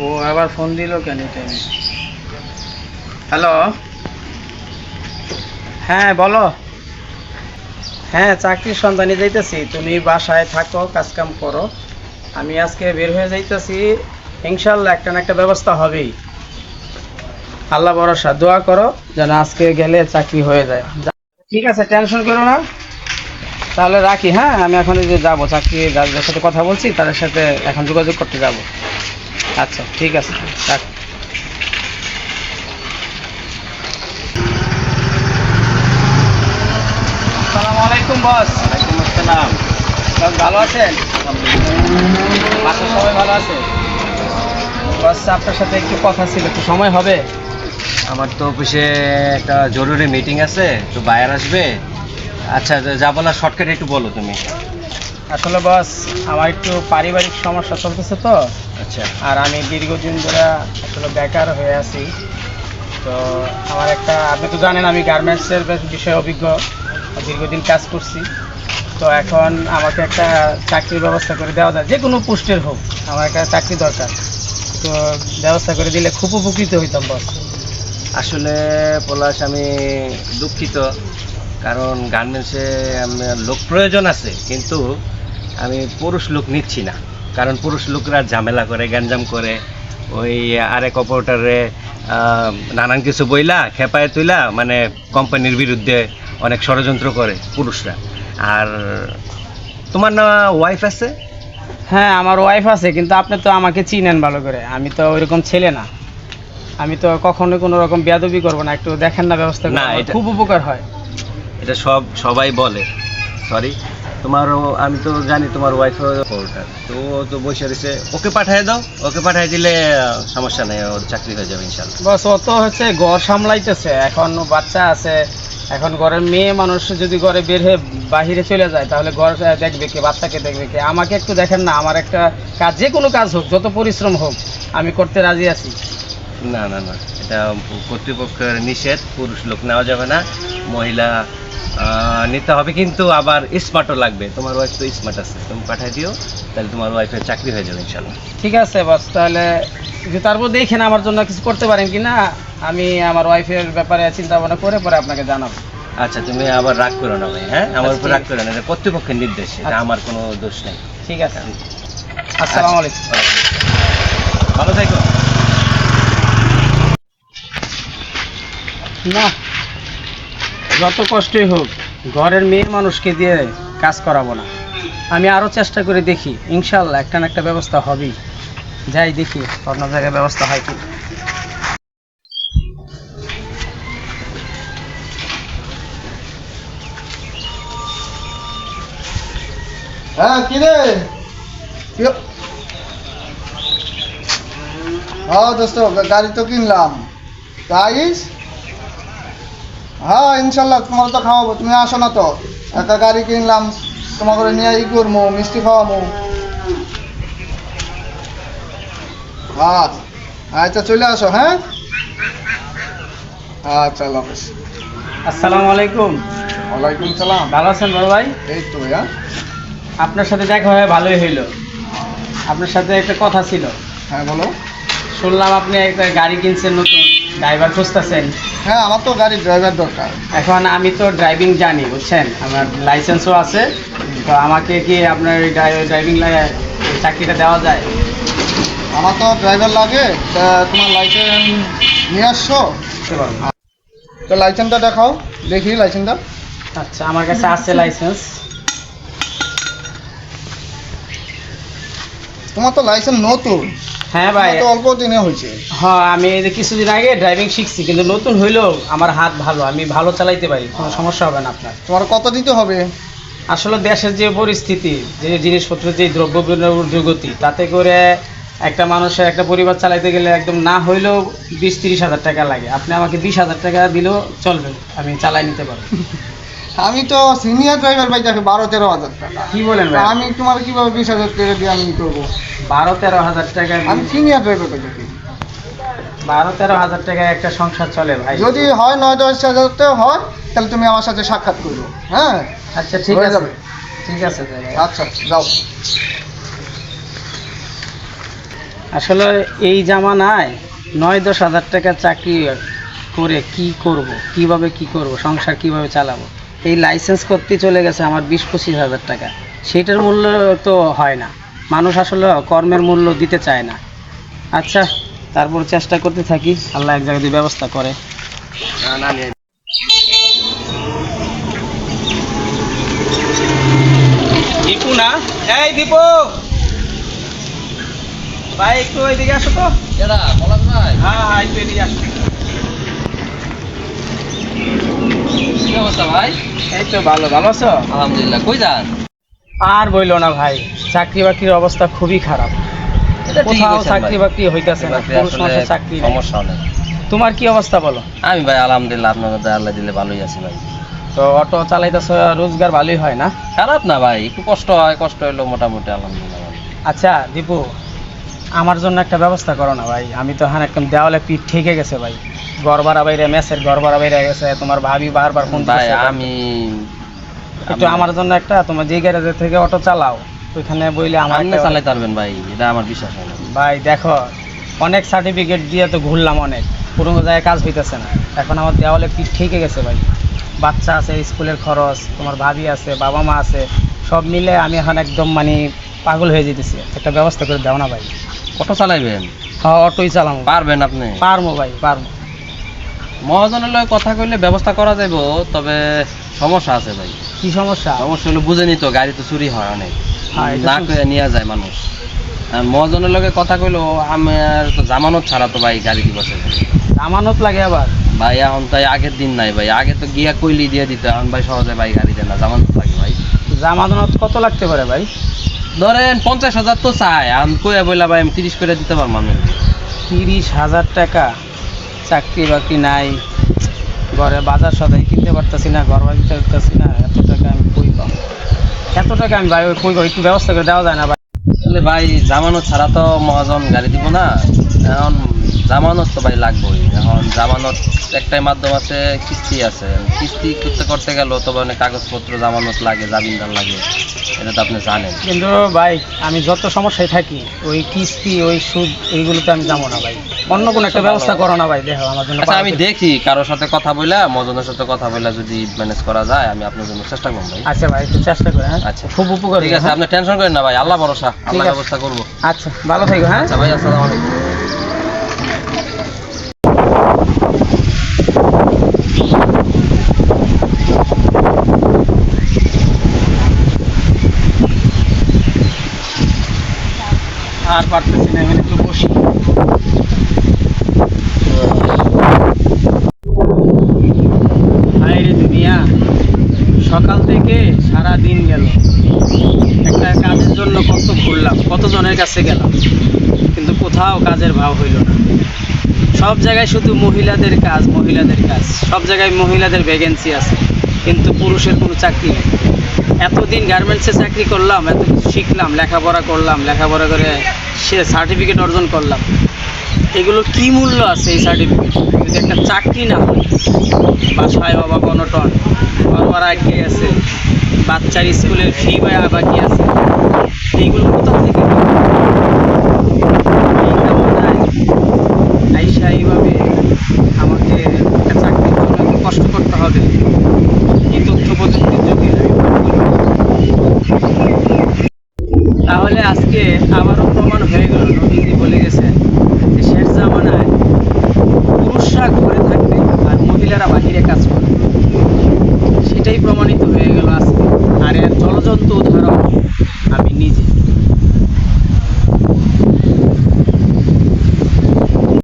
ও আবার ফোন দিল কেন টাইমে হ্যালো হ্যাঁ বলো। হ্যাঁ চাকরির সন্ধানে যাইতেছি। তুমি বাসায় থাকো, কাজকাম করো। আমি আজকে বের হয়ে যাইতেছি। ইনশাল্লাহ একটা না একটা ব্যবস্থা হবেই। আল্লাহ ভরসা। দোয়া করো যেন আজকে গেলে চাকরি হয়ে যায়। ঠিক আছে, টেনশন করো না। তাহলে রাখি হ্যাঁ? আমি এখন যে যাব চাকরি যাদের সাথে কথা বলছি, তাদের সাথে এখন যোগাযোগ করতে যাব। আচ্ছা ঠিক আছে রাখ। আসসালামু আলাইকুম বস। ওয়ালাইকুম আসসালাম। বস ভালো আছেন? বাসার সবাই ভালো আছে? বস আপনার সাথে একটু কথা ছিল একটু সময় হবে? আমার তো অফিসে একটা জরুরি মিটিং আছে তো বায়ার আসবে। আচ্ছা যা বলার শর্টকাট একটু বলো তুমি। আসলে বস আমার একটু পারিবারিক সমস্যা চলতেছে তো। আচ্ছা। আর আমি দীর্ঘদিন ধরে আসলে বেকার হয়ে আছি। তো আমার একটা আপনি তো জানেন আমি গার্মেন্টসের বিষয়ে অভিজ্ঞ। দীর্ঘদিন কাজ করছি। তো এখন আমাকে একটা চাকরির ব্যবস্থা করে দেওয়া যায় যে কোনো পোস্টের হোক আমার একটা চাকরি দরকার। তো ব্যবস্থা করে দিলে খুব উপকৃত হইতাম বস আসলে পলাশ আমি দুঃখিত। কারণ গার্মেন্টসে আমার লোক প্রয়োজন আছে কিন্তু আমি পুরুষ লোক নিচ্ছি না। কারণ পুরুষ লোকরা ঝামেলা করে গ্যাঞ্জাম করে। ওই আরেক অপারেটারে নানান কিছু বইলা খেপায় তুইলা মানে কোম্পানির বিরুদ্ধে অনেক ষড়যন্ত্র করে পুরুষরা। আর তোমার না ওয়াইফ আছে? হ্যাঁ আমার ওয়াইফ আছে কিন্তু আপনি তো আমাকে চিনেন ভালো করে। আমি তো ওইরকম ছেলে না। আমি তো কখনো কোনো রকম বেয়াদবি করব না। একটু দেখেন না ব্যবস্থা না, এটা- খুব উপকার হয়। এটা সব সবাই বলে। সরি তোমারও আমি তো জানি তোমার ওয়াইফ তো ও তো বসে রয়েছে ওকে পাঠিয়ে দাও ওকে পাঠিয়ে দিলে সমস্যা নেই ওর চাকরি হয়ে যাবে ইনশাল্লাহ বস ও তো হচ্ছে ঘর সামলাইতেছে এখন বাচ্চা আছে এখন ঘরের মেয়ে মানুষ যদি ঘরে বের হয়ে বাহিরে চলে যায় তাহলে ঘর দেখবে কে বাচ্চাকে দেখবে কে। আমাকে একটু দেখেন না আমার একটা কাজ যে কোনো কাজ হোক যত পরিশ্রম হোক আমি করতে রাজি আছি। না না না এটা কর্তৃপক্ষের নিষেধ পুরুষ লোক নেওয়া যাবে না মহিলা নিতে হবে কিন্তু আবার স্মার্টও লাগবে। তোমার ওয়াইফ তো স্মার্ট আছে তুমি পাঠিয়ে দিও তাহলে তোমার ওয়াইফের চাকরি হয়ে যাবে ইনশাল্লাহ ঠিক আছে বস তাহলে যে তারপর দেখেন আমার জন্য কিছু করতে পারেন কি না আমি আমার ওয়াইফের ব্যাপারে চিন্তা ভাবনা করে পরে আপনাকে জানাব। আচ্ছা তুমি আবার রাগ করো না ভাই হ্যাঁ? আমার উপর আচ্ছা, রাগ করো না কর্তৃপক্ষের নির্দেশ এটা আচ্ছা। আমার কোনো দোষ নেই। ঠিক আছে। আসসালামু আলাইকুম। ভালো থাকো। না। যত কষ্টই হোক, ঘরের মেয়ে মানুষকে দিয়ে কাজ করাবো না। আমি আরও চেষ্টা করে দেখি ইনশাল্লাহ একটা না একটা ব্যবস্থা হবেই। যাই দেখি, অন্য জায়গায় ব্যবস্থা হয় কি হ্যাঁ কি রে? কি- হ্যাঁ দোস্ত গাড়ি তো কিনলাম। প্রাইস হ্যাঁ ইনশাল্লাহ তোমার তো খাওয়াবো। তুমি আসো না তো। একটা গাড়ি কিনলাম তোমার করে নিয়ে ই করব মিষ্টি খাওয়াবো হ্যাঁ আচ্ছা চলে আসো হ্যাঁ? আচ্ছা আল্লাহ হাফেজ। আসসালামু আলাইকুম। ওয়ালাইকুম সালাম। ভালো আছেন বড় ভাই? এই তো ভাইয়া। আপনার সাথে দেখা হয়ে ভালোই হইল। আপনার সাথে একটা কথা ছিল। হ্যাঁ বলো। শুনলাম আপনি একটা গাড়ি কিনছেন নতুন ড্রাইভার খুঁজতেছেন। হ্যাঁ আমার তো গাড়ির ড্রাইভার দরকার। এখন আমি তো ড্রাইভিং জানি বুঝছেন? আমার লাইসেন্সও আছে তো আমাকে কি আপনার ড্রাইভিং চাকরিটা দেওয়া যায়? আমার তো ড্রাইভার লাগে তোমার লাইসেন্স নিয়ে আসছো। তো লাইসেন্সটা দেখাও দেখি লাইসেন্সটা আচ্ছা আমার কাছে আছে লাইসেন্স তোমার তো লাইসেন্স নতুন। হ্যাঁ ভাই। অল্প দিনে হয়েছে। হ্যাঁ আমি এই যে কিছুদিন আগে ড্রাইভিং শিখছি কিন্তু নতুন হইলেও আমার হাত ভালো আমি ভালো চালাইতে পারি কোনো সমস্যা হবে না আপনার। তোমার কত দিতে হবে? আসলে দেশের যে পরিস্থিতি যে জিনিসপত্রের যে দ্রব্য দুর্গতি তাতে করে একটা মানুষের একটা পরিবার চালাইতে গেলে একদম না হইলেও বিশ তিরিশ হাজার টাকা লাগে। আপনি আমাকে বিশ হাজার টাকা দিলেও চলবে আমি চালাই নিতে পারব। আমি তো সিনিয়র ড্রাইভার ভাই দেখে বারো তেরো হাজার টাকা। কি বলেন ভাই? আমি তোমার কীভাবে বিশ হাজার টাকা দিয়ে আমি করব? বারো তেরো হাজার টাকা আমি সিনিয়র ড্রাইভার ভাই বারো তেরো হাজার টাকায় একটা সংসার চলে ভাই। যদি হয় নয় দশ হাজার টাকা হয় তাহলে তুমি আমার সাথে সাক্ষাৎ করব হ্যাঁ? আচ্ছা ঠিক আছে। ঠিক আছে। আচ্ছা যাও। আসলে এই জামানায় নয় দশ হাজার টাকা চাকরি করে কি করব? কীভাবে কি করব? সংসার কীভাবে চালাবো? এই লাইসেন্স করতে চলে গেছে আমার বিশ পঁচিশ হাজার টাকা। সেটার মূল্য তো হয় না। মানুষ আসলে কর্মের মূল্য দিতে চায় না। আচ্ছা তারপর চেষ্টা করতে থাকি। আল্লাহ এক জায়গায় ব্যবস্থা করে। দীপু না? এই দীপু! ভাই একটু ওইদিকে আসো তো। হ্যাঁ হ্যাঁ একটু এদিকে আসো। কি অবস্থা ভাই? এই তো ভালো ভালো আছো? আলহামদুলিল্লাহ কই যান? আর বইলো না ভাই চাকরি বাকরির অবস্থা খুবই খারাপ। কোথাও চাকরি বাকরি হইতাছে না চাকরি সমস্যা তোমার কি অবস্থা বলো? আমি ভাই আলহামদুলিল্লাহ আল্লাহ দিলে ভালোই আছি ভাই। তো অটো চালাইতেছ রোজগার ভালোই হয় না? খারাপ না ভাই একটু কষ্ট হয় কষ্ট হইল মোটামুটি আলহামদুলিল্লাহ আচ্ছা দীপু আমার জন্য একটা ব্যবস্থা করো না ভাই। আমি তো হ্যাঁ একদম দেওয়ালে পিঠ ঠেকে গেছে ভাই। ঘর ভাড়া বাইরে মেসের ঘর ভাড়া বাইরে গেছে। তোমার ভাবি বারবার ফোন ভাই আমি একটু আমার জন্য একটা তোমার যে গ্যারেজে থেকে অটো চালাও। ওইখানে বইলে আমার আপনি পারবেন ভাই এটা আমার বিশ্বাস হয় না। ভাই দেখো অনেক সার্টিফিকেট দিয়ে তো ঘুরলাম অনেক। পুরোনো জায়গায় কাজ হইতেছে না। এখন আমার দেওয়ালে পিঠ ঠেকে গেছে ভাই? বাচ্চা আছে স্কুলের খরচ তোমার ভাবি আছে বাবা মা আছে সব মিলে আমি এখন একদম মানে পাগল হয়ে যেতেছি। একটা ব্যবস্থা করে দাও না ভাই। অটো চালাইবেন? হ্যাঁ অটোই চালাম। পারবেন আপনি? পারব ভাই পারব মহাজনের লগে কথা কইলে ব্যবস্থা করা যাইব তবে সমস্যা আছে ভাই। কি সমস্যা? সমস্যা হলো বুঝেনি তো গাড়ি তো চুরি হয় অনেক। হ্যাঁ, না। করে নিয়ে যায় মানুষ। মহাজনের লগে কথা কইলো আমার তো জামানত ছাড়া তো ভাই গাড়ি দিবসে জামানত লাগে আবার? ভাই এখন তাই আগের দিন নাই ভাই। আগে তো গিয়া কইলি দিয়ে দিতে এখন ভাই সহজে ভাই গাড়ি দেয় না জামানত লাগে ভাই। জামানত কত লাগতে পারে ভাই? ধরেন পঞ্চাশ হাজার তো চাই আমি কইয়া বললা ভাই আমি তিরিশ করে দিতে পারব আমি। তিরিশ হাজার টাকা। চাকরি বাকরি নাই, ঘরে বাজার সদাই কিনতে পারতেছি না, ঘর বাড়ি পারতেছি না, এত টাকা আমি কই পাবো? এত টাকা আমি ভাই কই একটু ব্যবস্থা করে দেওয়া যায় না ভাই। ভাই, জামানত ছাড়া তো মহাজন গাড়ি দিব না। এখন জামানত তো ভাই লাগবেই। এখন জামানত একটাই মাধ্যম আছে কিস্তি আছে। কিস্তি করতে করতে গেল তো অনেক কাগজপত্র জামানত লাগে জামিনদার লাগে এটা তো আপনি জানেন। কিন্তু ভাই আমি যত সমস্যায় থাকি ওই কিস্তি ওই সুদ এইগুলোতে আমি যাব না ভাই। অন্য কোনো একটা ব্যবস্থা করো না ভাই দেখো আমার জন্য আচ্ছা আমি দেখি কারোর সাথে কথা বইলা মজনের সাথে কথা বইলা যদি ম্যানেজ করা যায় আমি আপনার জন্য চেষ্টা করব ভাই। আচ্ছা ভাই একটু চেষ্টা করে হ্যাঁ? আচ্ছা। খুব উপকার ঠিক আছে আপনি টেনশন করেন না ভাই আল্লাহ ভরসা আল্লাহ ব্যবস্থা করব। আচ্ছা ভালো থেকো হ্যাঁ? আচ্ছা ভাই আসসালামু আলাইকুম। আর পারতেছি না, এখানে একটু বসি। দুনিয়া, সকাল থেকে সারা দিন গেল। একটা কাজের জন্য কত ঘুরলাম কতজনের কাছে গেলাম? কিন্তু কোথাও কাজের ভাব হইল না। সব জায়গায় শুধু মহিলাদের কাজ মহিলাদের কাজ। সব জায়গায় মহিলাদের ভ্যাকেন্সি আছে, কিন্তু পুরুষের কোনো চাকরি নেই। এতদিন গার্মেন্টসে চাকরি করলাম, এত শিখলাম, লেখাপড়া করলাম, লেখাপড়া করে সে সার্টিফিকেট অর্জন করলাম। এগুলো কি মূল্য আছে এই সার্টিফিকেট যদি একটা চাকরি না হয়, বাসায় বাবা অনটন বাবার আগে আছে, বাচ্চার স্কুলের ফি বা বাকি আছে এইগুলো কোথা থেকে এই জামানায় আইসা এইভাবে আমাকে একটা চাকরির জন্য এত কষ্ট করতে হবে এই তথ্য প্রযুক্তির যুগে তাহলে আজকে আবারও প্রমাণ হয়ে গেল নবীজি বলে গেছেন যে শেষ জামানায় পুরুষরা ঘরে থাকবে আর মহিলারা বাহিরে কাজ করবে